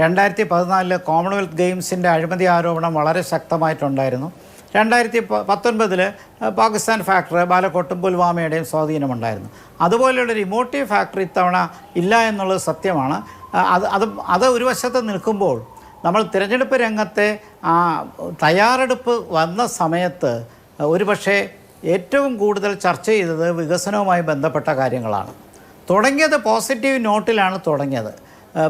രണ്ടായിരത്തി പതിനാലിൽ കോമൺവെൽത്ത് ഗെയിംസിന്റെ അഴിമതി ആരോപണം വളരെ ശക്തമായിട്ടുണ്ടായിരുന്നു. രണ്ടായിരത്തി പത്തൊൻപതിൽ പാകിസ്ഥാൻ ഫാക്ടറി ബാലക്കോട്ടും പുൽവാമയുടെയും സ്വാധീനമുണ്ടായിരുന്നു. അതുപോലെയുള്ളൊരു ഇമോട്ടീവ് ഫാക്ടറി ഇത്തവണ ഇല്ല എന്നുള്ളത് സത്യമാണ്. അത് അത് അത് ഒരു വശത്ത് നിൽക്കുമ്പോൾ നമ്മൾ തിരഞ്ഞെടുപ്പ് രംഗത്തെ ആ തയ്യാറെടുപ്പ് വന്ന സമയത്ത് ഒരുപക്ഷെ ഏറ്റവും കൂടുതൽ ചർച്ച ചെയ്തത് വികസനവുമായി ബന്ധപ്പെട്ട കാര്യങ്ങളാണ്. തുടങ്ങിയത് പോസിറ്റീവ് നോട്ടിലാണ് തുടങ്ങിയത്.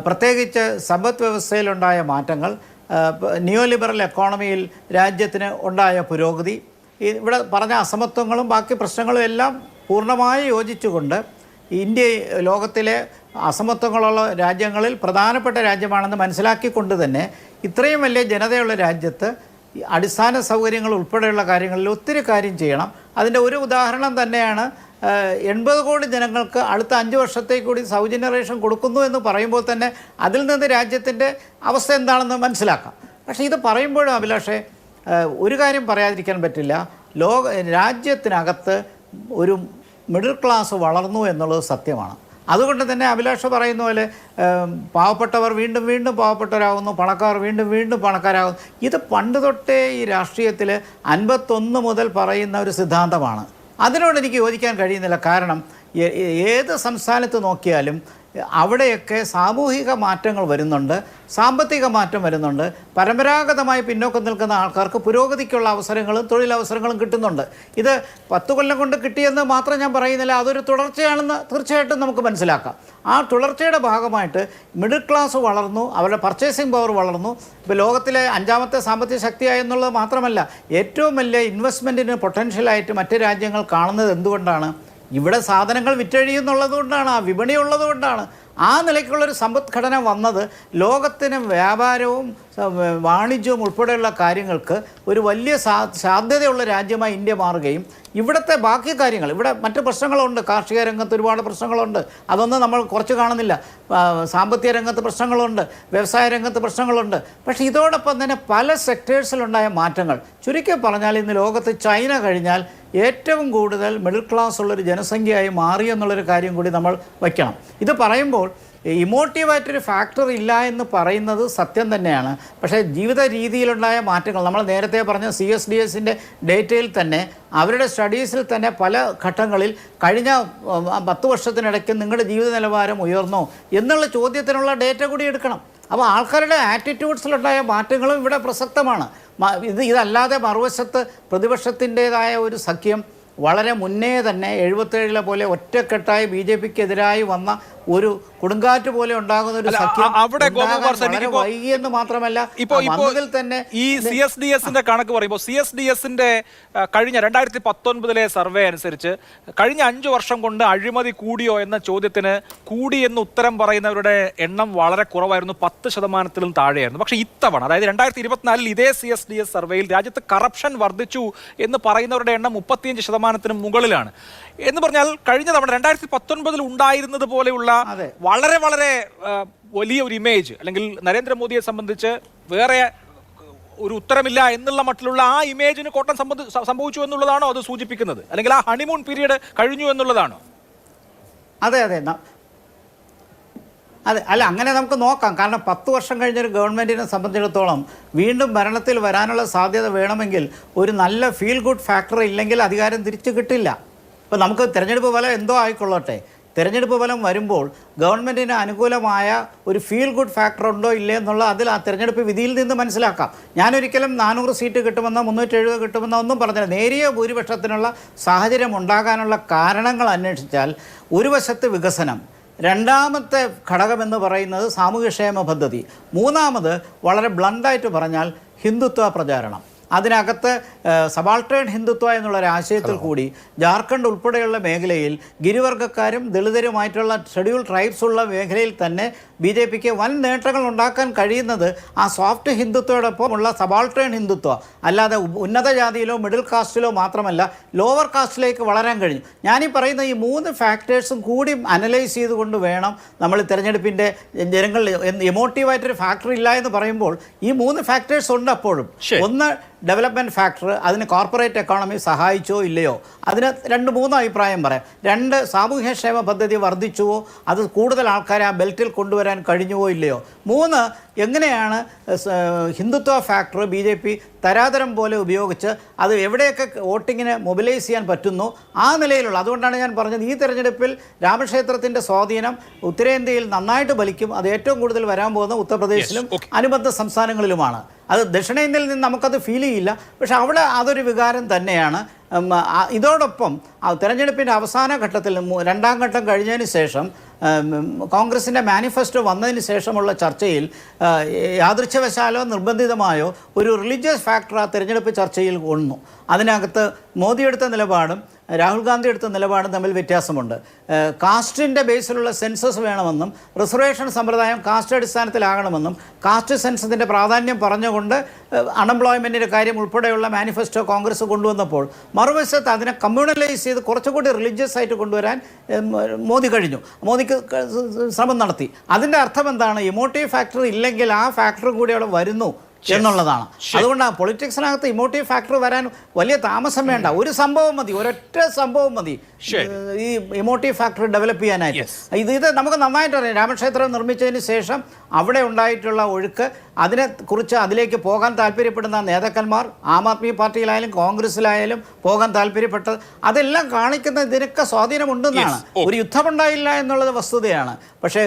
പ്രത്യേകിച്ച് സമ്പദ് വ്യവസ്ഥയിലുണ്ടായ മാറ്റങ്ങൾ ന്യൂ ലിബറൽ എക്കോണമിയിൽ രാജ്യത്തിന് ഉണ്ടായ പുരോഗതി ഇവിടെ പറഞ്ഞ അസമത്വങ്ങളും ബാക്കി പ്രശ്നങ്ങളും എല്ലാം പൂർണമായി യോജിച്ചുകൊണ്ട് ഇന്ത്യ ലോകത്തിലെ അസമത്വങ്ങളുള്ള രാജ്യങ്ങളിൽ പ്രധാനപ്പെട്ട രാജ്യമാണെന്ന് മനസ്സിലാക്കിക്കൊണ്ട് തന്നെ ഇത്രയും വലിയ ജനതയുള്ള രാജ്യത്ത് അടിസ്ഥാന സൗകര്യങ്ങൾ ഉൾപ്പെടെയുള്ള കാര്യങ്ങളിൽ ഒത്തിരി കാര്യം ചെയ്യണം. അതിന്റെ ഒരു ഉദാഹരണം തന്നെയാണ് എൺപത് കോടി ജനങ്ങൾക്ക് അടുത്ത അഞ്ച് വർഷത്തേക്ക് കൂടി സൗജന്യ റേഷൻ കൊടുക്കുന്നു എന്ന് പറയുമ്പോൾ തന്നെ അതിൽ നിന്ന് രാജ്യത്തിന്റെ അവസ്ഥ എന്താണെന്ന് മനസ്സിലാക്കാം. പക്ഷേ ഇത് പറയുമ്പോഴും അഭിലാഷേ ഒരു കാര്യം പറയാതിരിക്കാൻ പറ്റില്ല. ലോക രാജ്യത്തിനകത്ത് ഒരു മിഡിൽ ക്ലാസ് വളർന്നു എന്നുള്ളത് സത്യമാണ്. അതുകൊണ്ട് തന്നെ അഭിലാഷ പറയുന്ന പോലെ പാവപ്പെട്ടവർ വീണ്ടും വീണ്ടും പാവപ്പെട്ടവരാകുന്നു പണക്കാർ വീണ്ടും വീണ്ടും പണക്കാരാകുന്നു. ഇത് പണ്ട് തൊട്ടേ ഈ രാഷ്ട്രീയത്തിൽ അൻപത്തൊന്ന് മുതൽ പറയുന്ന ഒരു സിദ്ധാന്തമാണ്. അതിനോട് എനിക്ക് യോജിക്കാൻ കഴിയുന്നില്ല. കാരണം ഏത് സംസ്ഥാനത്ത് നോക്കിയാലും അവിടെയൊക്കെ സാമൂഹിക മാറ്റങ്ങൾ വരുന്നുണ്ട് സാമ്പത്തിക മാറ്റം വരുന്നുണ്ട് പരമ്പരാഗതമായി പിന്നോക്കം നിൽക്കുന്ന ആൾക്കാർക്ക് പുരോഗതിക്കുള്ള അവസരങ്ങളും തൊഴിലവസരങ്ങളും കിട്ടുന്നുണ്ട്. ഇത് പത്ത് കൊല്ലം കൊണ്ട് കിട്ടിയെന്ന് മാത്രം ഞാൻ പറയുന്നില്ല അതൊരു തുടർച്ചയാണെന്ന് തീർച്ചയായിട്ടും നമുക്ക് മനസ്സിലാക്കാം. ആ തുടർച്ചയുടെ ഭാഗമായിട്ട് മിഡിൽ ക്ലാസ് വളർന്നു അവരുടെ പർച്ചേസിംഗ് പവർ വളർന്നു. ഇപ്പോൾ ലോകത്തിലെ അഞ്ചാമത്തെ സാമ്പത്തിക ശക്തിയായി എന്നുള്ളത് മാത്രമല്ല ഏറ്റവും വലിയ ഇൻവെസ്റ്റ്മെന്റിന് പൊട്ടൻഷ്യലായിട്ട് മറ്റ് രാജ്യങ്ങൾ കാണുന്നത് എന്തുകൊണ്ടാണ്? ഇവിടെ സാധനങ്ങൾ വിറ്റഴിയുന്നുള്ളത് കൊണ്ടാണ് ആ വിപണി ഉള്ളത് കൊണ്ടാണ് ആ നിലയ്ക്കുള്ളൊരു സമ്പദ്ഘടന വന്നത് ലോകത്തിന് വ്യാപാരവും വാണിജ്യവും ഉൾപ്പെടെയുള്ള കാര്യങ്ങൾക്ക് ഒരു വലിയ സാധ്യതയുള്ള രാജ്യമായി ഇന്ത്യ മാറുകയും ഇവിടുത്തെ ബാക്കി കാര്യങ്ങൾ ഇവിടെ മറ്റ് പ്രശ്നങ്ങളുണ്ട് കാർഷിക രംഗത്ത് ഒരുപാട് പ്രശ്നങ്ങളുണ്ട് അതൊന്നും നമ്മൾ കുറച്ച് കാണുന്നില്ല. സാമ്പത്തിക രംഗത്ത് പ്രശ്നങ്ങളുണ്ട് വ്യവസായ രംഗത്ത് പ്രശ്നങ്ങളുണ്ട്. പക്ഷേ ഇതോടൊപ്പം തന്നെ പല സെക്ടേഴ്സിലുണ്ടായ മാറ്റങ്ങൾ. ചുരുക്കി പറഞ്ഞാൽ ഇന്ന് ലോകത്ത് ചൈന കഴിഞ്ഞാൽ ഏറ്റവും കൂടുതൽ മിഡിൽ ക്ലാസ് ഉള്ളൊരു ജനസംഖ്യയായി മാറി എന്നുള്ളൊരു കാര്യം കൂടി നമ്മൾ വയ്ക്കണം. ഇത് പറയുമ്പോൾ ഇമോട്ടീവായിട്ടൊരു ഫാക്ടർ ഇല്ല എന്ന് പറയുന്നത് സത്യം തന്നെയാണ്. പക്ഷേ ജീവിത രീതിയിലുണ്ടായ മാറ്റങ്ങൾ നമ്മൾ നേരത്തെ പറഞ്ഞ സി എസ് ഡി എസിന്റെ ഡേറ്റയിൽ തന്നെ അവരുടെ സ്റ്റഡീസിൽ തന്നെ പല ഘട്ടങ്ങളിൽ കഴിഞ്ഞ പത്ത് വർഷത്തിനിടയ്ക്ക് നിങ്ങളുടെ ജീവിത നിലവാരം ഉയർന്നോ എന്നുള്ള ചോദ്യത്തിനുള്ള ഡേറ്റ കൂടി എടുക്കണം. അപ്പോൾ ആൾക്കാരുടെ ആറ്റിറ്റ്യൂഡ്സിലുണ്ടായ മാറ്റങ്ങളും ഇവിടെ പ്രസക്തമാണ്. ഇത് ഇതല്ലാതെ മറുവശത്ത് പ്രതിപക്ഷത്തിന്റേതായ ഒരു സഖ്യം വളരെ മുന്നേ തന്നെ എഴുപത്തേഴിലെ പോലെ ഒറ്റക്കെട്ടായി ബി ജെ പിക്കെതിരായി വന്ന ഒരു കൊടുങ്കാറ്റ് പോലെ ഉണ്ടാകുന്ന ഒരു അവിടെ വൈകിയെന്ന് മാത്രമല്ല ഇപ്പോ ഇപ്പോൾ ഇപ്പോ തന്നെ ഈ സി എസ് ഡി എസിന്റെ കണക്ക് പറയുമ്പോൾ സി എസ് ഡി എസിന്റെ കഴിഞ്ഞ രണ്ടായിരത്തി പത്തൊൻപതിലെ സർവേ അനുസരിച്ച് കഴിഞ്ഞ അഞ്ചു വർഷം കൊണ്ട് അഴിമതി കൂടിയോ എന്ന ചോദ്യത്തിന് കൂടി എന്ന് ഉത്തരം പറയുന്നവരുടെ എണ്ണം വളരെ കുറവായിരുന്നു. പത്ത് ശതമാനത്തിലും താഴെയായിരുന്നു. പക്ഷേ ഇത്തവണ അതായത് രണ്ടായിരത്തി ഇരുപത്തിനാലിൽ ഇതേ സി എസ് ഡി എസ് സർവേയിൽ രാജ്യത്ത് കറപ്ഷൻ വർദ്ധിച്ചു എന്ന് പറയുന്നവരുടെ എണ്ണം മുപ്പത്തിയഞ്ച് ശതമാനത്തിന് മുകളിലാണ്. എന്ന് പറഞ്ഞാൽ കഴിഞ്ഞ തവണ രണ്ടായിരത്തി പത്തൊൻപതിൽ ഉണ്ടായിരുന്നത് പോലെയുള്ള വളരെ വളരെ വലിയ ഒരു ഇമേജ് അല്ലെങ്കിൽ നരേന്ദ്രമോദിയെ സംബന്ധിച്ച് വേറെ ഒരു ഉത്തരമില്ല എന്നുള്ള മട്ടിലുള്ള ആ ഇമേജിന് കോട്ടം സംബന്ധി സംഭവിച്ചു എന്നുള്ളതാണോ അത് സൂചിപ്പിക്കുന്നത്? അല്ലെങ്കിൽ ആ ഹണിമൂൺ പീരീഡ് കഴിഞ്ഞു എന്നുള്ളതാണോ? അതെ അതെ. അതെ. അല്ല അങ്ങനെ നമുക്ക് നോക്കാം. കാരണം പത്ത് വർഷം കഴിഞ്ഞൊരു ഗവൺമെന്റിനെ സംബന്ധിച്ചിടത്തോളം വീണ്ടും ഭരണത്തിൽ വരാനുള്ള സാധ്യത വേണമെങ്കിൽ ഒരു നല്ല ഫീൽ ഗുഡ് ഫാക്ടർ ഇല്ലെങ്കിൽ അധികാരം തിരിച്ചു കിട്ടില്ല. ഇപ്പം നമുക്ക് തിരഞ്ഞെടുപ്പ് ഫലം എന്തോ ആയിക്കൊള്ളട്ടെ. തിരഞ്ഞെടുപ്പ് ഫലം വരുമ്പോൾ ഗവൺമെന്റിന് അനുകൂലമായ ഒരു ഫീൽ ഗുഡ് ഫാക്ടർ ഉണ്ടോ ഇല്ലേ എന്നുള്ള അതിൽ ആ തിരഞ്ഞെടുപ്പ് വിധിയിൽ നിന്ന് മനസ്സിലാക്കാം. ഞാനൊരിക്കലും നാനൂറ് സീറ്റ് കിട്ടുമെന്നോ മുന്നൂറ്റി എഴുപത് കിട്ടുമെന്നോ ഒന്നും പറഞ്ഞില്ല. നേരിയ ഭൂരിപക്ഷത്തിനുള്ള സാഹചര്യം ഉണ്ടാകാനുള്ള കാരണങ്ങൾ അന്വേഷിച്ചാൽ ഒരു വശത്ത് വികസനം രണ്ടാമത്തെ ഘടകമെന്ന് പറയുന്നത് സാമൂഹ്യക്ഷേമ പദ്ധതി മൂന്നാമത് വളരെ ബ്ലണ്ടായിട്ട് പറഞ്ഞാൽ ഹിന്ദുത്വ പ്രചാരണം. അതിനകത്ത് സബാൾട്ടേൺ ഹിന്ദുത്വ എന്നുള്ള ഒരു ആശയത്തിൽ കൂടി ജാർഖണ്ഡ് ഉൾപ്പെടെയുള്ള മേഖലയിൽ ഗിരിവർഗക്കാരും ദളിതരുമായിട്ടുള്ള ഷെഡ്യൂൾ ട്രൈബ്സ് ഉള്ള മേഖലയിൽ തന്നെ ബി ജെ പിക്ക് വൻ നേട്ടങ്ങൾ ഉണ്ടാക്കാൻ കഴിയുന്നത് ആ സോഫ്റ്റ് ഹിന്ദുത്വയോടൊപ്പം ഉള്ള സബാൾട്ടേൺ ഹിന്ദുത്വ. അല്ലാതെ ഉന്നത ജാതിയിലോ മിഡിൽ കാസ്റ്റിലോ മാത്രമല്ല ലോവർ കാസ്റ്റിലേക്ക് വളരാൻ കഴിഞ്ഞു. ഞാനീ പറയുന്ന ഈ മൂന്ന് ഫാക്ടേഴ്സും കൂടി അനലൈസ് ചെയ്തുകൊണ്ട് വേണം നമ്മൾ തിരഞ്ഞെടുപ്പിന്റെ ജനങ്ങളിൽ എമോട്ടീവായിട്ടൊരു ഫാക്ടർ ഇല്ല എന്ന് പറയുമ്പോൾ ഈ മൂന്ന് ഫാക്ടേഴ്സ് ഉണ്ട് അപ്പോഴും. ഒന്ന് ഡെവലപ്മെന്റ് ഫാക്ടർ അതിന് കോർപ്പറേറ്റ് എക്കോണമി സഹായിച്ചോ ഇല്ലയോ? അതിന് രണ്ട് മൂന്ന് അഭിപ്രായം പറയാം. രണ്ട് സാമൂഹ്യക്ഷേമ പദ്ധതി വർദ്ധിച്ചുവോ? അത് കൂടുതൽ ആൾക്കാരെ ആ ബെൽറ്റിൽ കൊണ്ടുവരാൻ കഴിഞ്ഞുവോ ഇല്ലയോ? മൂന്ന് എങ്ങനെയാണ് Hindutva factor B J P തരാതരം പോലെ ഉപയോഗിച്ച് അത് എവിടെയൊക്കെ വോട്ടിങ്ങിന് മൊബിലൈസ് ചെയ്യാൻ പറ്റുന്നു? ആ നിലയിലുള്ള അതുകൊണ്ടാണ് ഞാൻ പറഞ്ഞത് ഈ തെരഞ്ഞെടുപ്പിൽ രാമക്ഷേത്രത്തിന്റെ സ്വാധീനം ഉത്തരേന്ത്യയിൽ നന്നായിട്ട് ബലിക്കും അത് ഏറ്റവും കൂടുതൽ വരാൻ പോകുന്ന ഉത്തർപ്രദേശിലും അനുബന്ധ സംസ്ഥാനങ്ങളിലുമാണ്. അത് ദക്ഷിണേന്ത്യയിൽ നിന്ന് നമുക്കത് ഫീൽ ചെയ്യില്ല. പക്ഷെ അവിടെ അതൊരു വികാരം തന്നെയാണ്. ഇതോടൊപ്പം തെരഞ്ഞെടുപ്പിന്റെ അവസാന ഘട്ടത്തിൽ രണ്ടാം ഘട്ടം കഴിഞ്ഞതിന് ശേഷം കോൺഗ്രസിന്റെ മാനിഫെസ്റ്റോ വന്നതിന് ശേഷമുള്ള ചർച്ചയിൽ യാദൃച്ഛവശാലോ നിർബന്ധിതമായോ ഒരു റിലീജിയസ് ഫാക്ടർ ആ തെരഞ്ഞെടുപ്പ് ചർച്ചയിൽ വന്നു. അതിനകത്ത് മോദി എടുത്ത നിലപാടും രാഹുൽ ഗാന്ധി എടുത്ത നിലപാടും തമ്മിൽ വ്യത്യാസമുണ്ട്. കാസ്റ്റിന്റെ ബേസിലുള്ള സെൻസസ് വേണമെന്നും റിസർവേഷൻ സമ്പ്രദായം കാസ്റ്റ് അടിസ്ഥാനത്തിലാകണമെന്നും കാസ്റ്റ് സെൻസസിന്റെ പ്രാധാന്യം പറഞ്ഞുകൊണ്ട് അൺഎംപ്ലോയ്മെന്റിന്റെ കാര്യം ഉൾപ്പെടെയുള്ള മാനിഫെസ്റ്റോ കോൺഗ്രസ് കൊണ്ടുവന്നപ്പോൾ മറുവശത്ത് അതിനെ കമ്മ്യൂണലൈസ് ചെയ്ത് കുറച്ചുകൂടി റിലീജിയസ് ആയിട്ട് കൊണ്ടുവരാൻ മോദി കഴിഞ്ഞു. മോദിക്ക് ശ്രമം നടത്തി. അതിന്റെ അർത്ഥം എന്താണ് ഇമോട്ടീവ് ഫാക്ടർ ഇല്ലെങ്കിൽ ആ ഫാക്ടറും കൂടി അവിടെ വരുന്നു. എന്നുള്ളതാണ്. അതുകൊണ്ടാണ് പൊളിറ്റിക്സിനകത്ത് ഇമോട്ടീവ് ഫാക്ടർ വരാൻ വലിയ താമസം വേണ്ട. ഒരു സംഭവം മതി ഒരൊറ്റ സംഭവം മതി. ഈ ഇമോട്ടീവ് ഫാക്ടർ ഡെവലപ്പ് ചെയ്യാനായിട്ട്. ഇത് ഇത് നമുക്ക് നന്നായിട്ട് അറിയാം. രാമക്ഷേത്രം നിർമ്മിച്ചതിന് ശേഷം അവിടെ ഉണ്ടായിട്ടുള്ള ഒഴുക്ക് അതിനെ കുറിച്ച് അതിലേക്ക് പോകാൻ താല്പര്യപ്പെടുന്ന നേതാക്കന്മാർ ആം ആദ്മി പാർട്ടിയിലായാലും കോൺഗ്രസിലായാലും പോകാൻ താല്പര്യപ്പെട്ടത് അതെല്ലാം കാണിക്കുന്ന ഇതിനൊക്കെ സ്വാധീനമുണ്ടെന്നാണ്. Yes. ഒരു യുദ്ധമുണ്ടായില്ല എന്നുള്ളത് വസ്തുതയാണ്. പക്ഷേ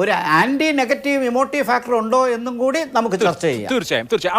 ഒരു ആന്റി നെഗറ്റീവ് ഇമോട്ടീവ് ഫാക്ടർ ഉണ്ടോ എന്നും കൂടി നമുക്ക് ചർച്ച ചെയ്യാം. തീർച്ചയായും തീർച്ചയായും.